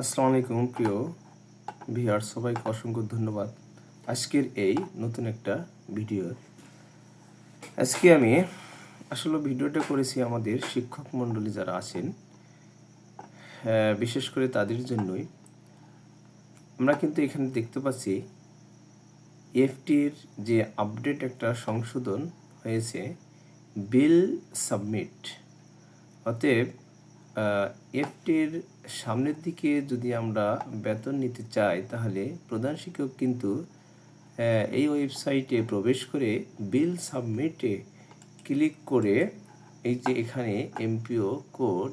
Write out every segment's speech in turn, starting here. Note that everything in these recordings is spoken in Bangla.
আসসালামু আলাইকুম প্রিয় ভিউয়ার সবাইকে অসংখ্য ধন্যবাদ। আজকের এই নতুন একটা ভিডিও। আজকে আমি আসলে ভিডিওটা করেছি আমাদের শিক্ষক মণ্ডলী যারা আছেন হ্যাঁ, বিশেষ করে তাদের জন্যই। আমরা কিন্তু এখানে দেখতে পাচ্ছি এফটির যে আপডেট একটা সংশোধন হয়েছে বিল সাবমিট। অতএব এফটির সামনের দিকে যদি আমরা বেতন নিতে চাই, তাহলে প্রধান শিক্ষক কিন্তু এই ওয়েবসাইটে প্রবেশ করে বিল সাবমিটে ক্লিক করে এই যে এখানে এমপিও কোড,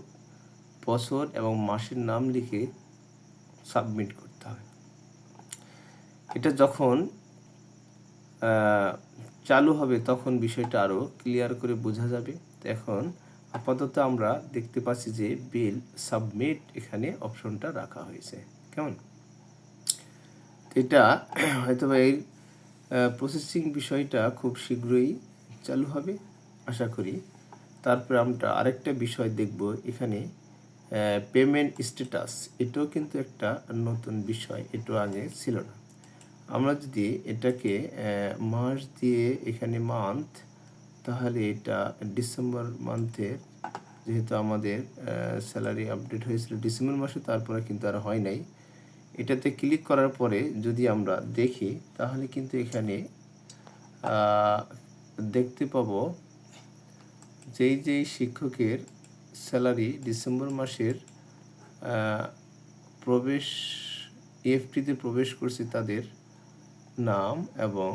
বছর এবং মাসের নাম লিখে সাবমিট করতে হবে। এটা যখন চালু হবে তখন বিষয়টা আরও ক্লিয়ার করে বোঝা যাবে। এখন আপাতত আমরা দেখতে পাচ্ছি যে বিল সাবমিট এখানে অপশনটা রাখা হয়েছে। কেমন? এটা হয়তো এই প্রসেসিং বিষয়টা খুব শীঘ্রই চালু হবে, আশা করি। তারপরে আমরা আরেকটা বিষয় দেখব এখানে পেমেন্ট স্ট্যাটাস এটাও কিন্তু একটা নতুন বিষয় এটা আগে ছিল না। আমরা যদি এটাকে মাস দিয়ে এখানে মান্থ তাহলে এটা ডিসেম্বর মান্থের যেহেতু আমাদের স্যালারি আপডেট হয়েছিল ডিসেম্বর মাসে, তারপরে কিন্তু আর হয় নাই। এটাতে ক্লিক করার পরে যদি আমরা দেখি, তাহলে কিন্তু এখানে দেখতে পাবো যেই যেই শিক্ষকের স্যালারি ডিসেম্বর মাসের প্রবেশ ইএফটিতে প্রবেশ করছে তাদের নাম এবং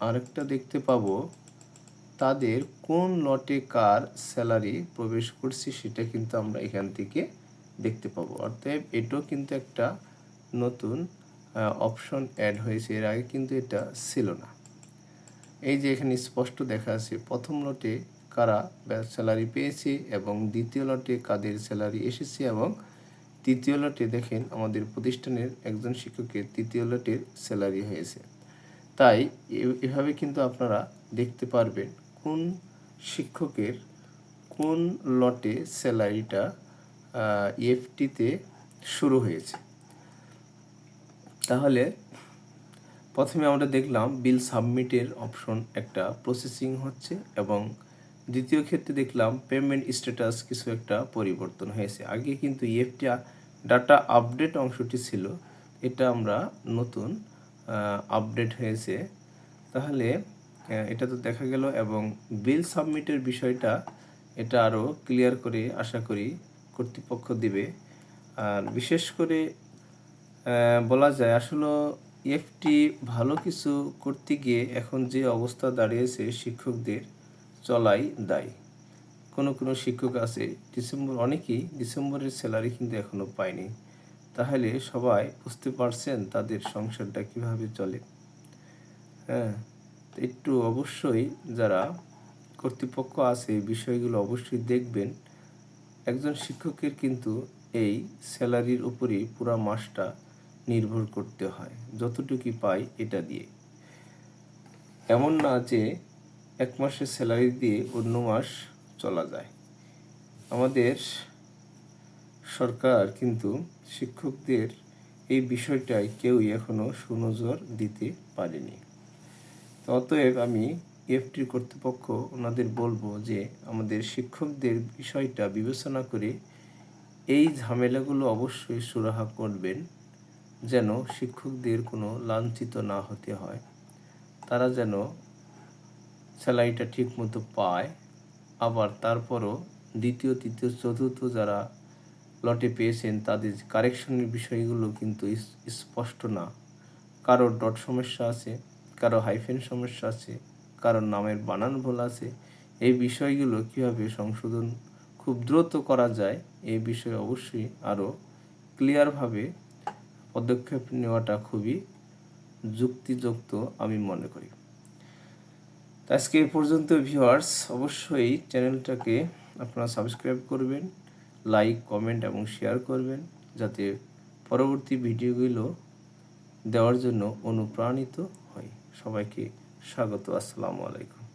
আরেকটা দেখতে পাবো, তাদের কোন লটে কার স্যালারি প্রবেশ করছে সেটা কিন্তু আমরা এখান থেকে দেখতে পাবো। অর্থাৎ এটাও কিন্তু একটা নতুন অপশন অ্যাড হয়েছে। এর আগে কিন্তু এটা ছিল না। এই যে এখানে স্পষ্ট দেখা আছে প্রথম লটে কারা স্যালারি পেয়েছে এবং দ্বিতীয় লটে কাদের স্যালারি এসেছে এবং তৃতীয় লটে দেখেন আমাদের প্রতিষ্ঠানের একজন শিক্ষকের তৃতীয় লটের স্যালারি হয়েছে। তাই এভাবে কিন্তু আপনারা দেখতে পারবেন কোন শিক্ষকের কোন লটে স্যালারিটা ইএফটিতে শুরু হয়েছে। তাহলে প্রথমে আমরা দেখলাম বিল সাবমিটের অপশন একটা প্রসেসিং হচ্ছে এবং দ্বিতীয় ক্ষেত্রে দেখলাম পেমেন্ট স্ট্যাটাস কিছু একটা পরিবর্তন হয়েছে। আগে কিন্তু ইএফটি ডাটা আপডেট অংশটি ছিল, এটা আমরা নতুন আপডেট হয়েছে। তাহলে এটা তো দেখা গেল এবং বিল সাবমিটের বিষয়টা এটা আরও ক্লিয়ার করে আশা করি কর্তৃপক্ষ দিবে। আর বিশেষ করে বলা যায় আসলে এফটি ভালো কিছু করতে গিয়ে এখন যে অবস্থা দাঁড়িয়েছে শিক্ষকদের চলাই দায়। কোনো কোনো শিক্ষক আছে, ডিসেম্বর অনেকেই ডিসেম্বরের স্যালারি কিন্তু এখনও পায়নি। তাহলে সবাই বুঝতে পারছেন তাদের সংসারটা কীভাবে চলে। হ্যাঁ একটু অবশ্যই যারা কর্তৃপক্ষ আছে এই বিষয়গুলো অবশ্যই দেখবেন। একজন শিক্ষকের কিন্তু এই স্যালারির উপরই পুরো মাসটা নির্ভর করতে হয় যতটুকু পাই এটা দিয়ে। এমন না যে এক মাসের স্যালারি দিয়ে অন্য মাস চলা যায়। আমাদের সরকার কিন্তু শিক্ষকদের এই বিষয়টায় কেউই এখনও সুনজর দিতে পারেনি। অতএব আমি এফটি কর্তৃপক্ষ ওনাদের বলব যে আমাদের শিক্ষকদের বিষয়টা বিবেচনা করে এই ঝামেলাগুলো অবশ্যই সুরাহা করবেন যেন শিক্ষকদের কোনো লাঞ্ছিত না হতে হয়। তারা যেন স্যালারিটা ঠিক মতো পায়। আবার তারপরও দ্বিতীয়, তৃতীয়, চতুর্থ যারা লটে পেয়েছেন তাদের কারেকশনের বিষয়গুলো কিন্তু স্পষ্ট না। কারোর ডট সমস্যা আছে, কারও হাইফেন সমস্যা আছে কারোর নামের বানান ভুল আছে। এই বিষয়গুলো কীভাবে সংশোধন খুব দ্রুত করা যায় এই বিষয়ে অবশ্যই আরও ক্লিয়ারভাবে পদক্ষেপ নেওয়াটা খুবই যুক্তিযুক্ত আমি মনে করি। আজকে এই পর্যন্ত ভিউয়ার্স অবশ্যই চ্যানেলটাকে আপনারা সাবস্ক্রাইব করবেন। লাইক কমেন্ট এবং শেয়ার করবেন যাতে পরবর্তী ভিডিওগুলো দেওয়ার জন্য অনুপ্রাণিত হয়। সবাইকে স্বাগত, আসসালামু আলাইকুম।